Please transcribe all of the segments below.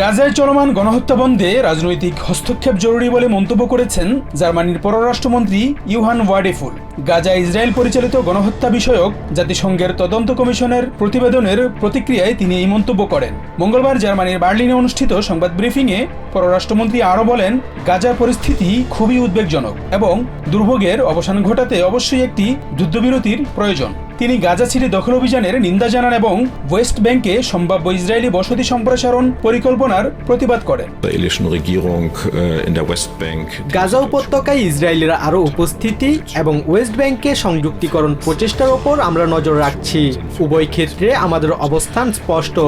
গাজায় চলমান গণহত্যা বন্ধে রাজনৈতিক হস্তক্ষেপ জরুরি বলে মন্তব্য করেছেন জার্মানির পররাষ্ট্রমন্ত্রী ইউহান ওয়াডেফুল গাজা ইসরায়েল পরিচালিত গণহত্যা বিষয়ক জাতিসংঘের তদন্ত কমিশনের প্রতিবেদনের প্রতিক্রিয়ায় তিনি এই মন্তব্য করেন। মঙ্গলবার জার্মানির বার্লিনে অনুষ্ঠিত সংবাদ ব্রিফিংয়ে পররাষ্ট্রমন্ত্রী আরও বলেন, গাজার পরিস্থিতি খুবই উদ্বেগজনক এবং দুর্ভোগের অবসান ঘটাতে অবশ্যই একটি যুদ্ধবিরতির প্রয়োজন। তিনি গাজা ছিঁড়ে দখল অভিযানের নিন্দা জানান এবং ওয়েস্ট ব্যাংকে সম্ভাব্য ইসরায়েলি বসতি সম্প্রসারণ পরিকল্পনার প্রতিবাদ করেন। Äh. গাজা উপত্যকায় ইসরায়েলের আরও উপস্থিতি এবং ওয়েস্ট ব্যাংকে সংযুক্তিকরণ প্রচেষ্টার ওপর আমরা নজর রাখছি। উভয় ক্ষেত্রে আমাদের অবস্থান স্পষ্ট।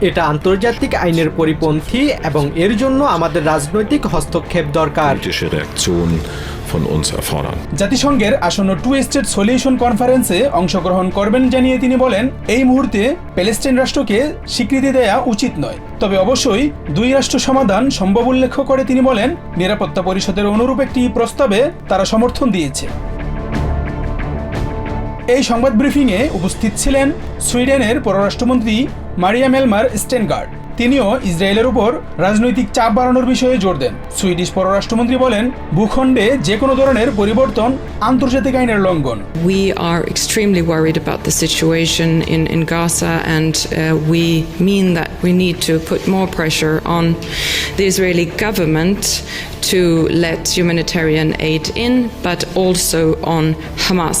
এটা আন্তর্জাতিক আইনের পরিপন্থী এবং এর জন্য আমাদের রাজনৈতিক হস্তক্ষেপ দরকার। Von uns erfordern. জাতিসংঘের আসন্ন টু স্টেট সলিউশন কনফারেন্সে অংশগ্রহণ করবেন জানিয়ে তিনি বলেন, এই মুহূর্তে প্যালেস্টাইন রাষ্ট্রকে স্বীকৃতি দেয়া উচিত নয় তবে অবশ্যই দুই রাষ্ট্র সমাধান সম্ভব উল্লেখ করে তিনি বলেন, নিরাপত্তা পরিষদের অনুরূপ একটি প্রস্তাবে তারা সমর্থন দিয়েছে এই সংবাদ ব্রিফিংয়ে উপস্থিত ছিলেন সুইডেনের পররাষ্ট্রমন্ত্রী মারিয়া মেলমার স্টেনগার্ড। তিনিও ইসরায়েলের উপর রাজনৈতিক চাপ বাড়ানোর বিষয়ে জোর দেন। সুইডিশ পররাষ্ট্রমন্ত্রী বলেন, ভূখণ্ডে যে কোনো ধরনের পরিবর্তন আন্তর্জাতিক আইনের লঙ্ঘন। We are extremely worried about the situation in in Gaza and we mean that we need to put more pressure on the Israeli government to let humanitarian aid in but also on Hamas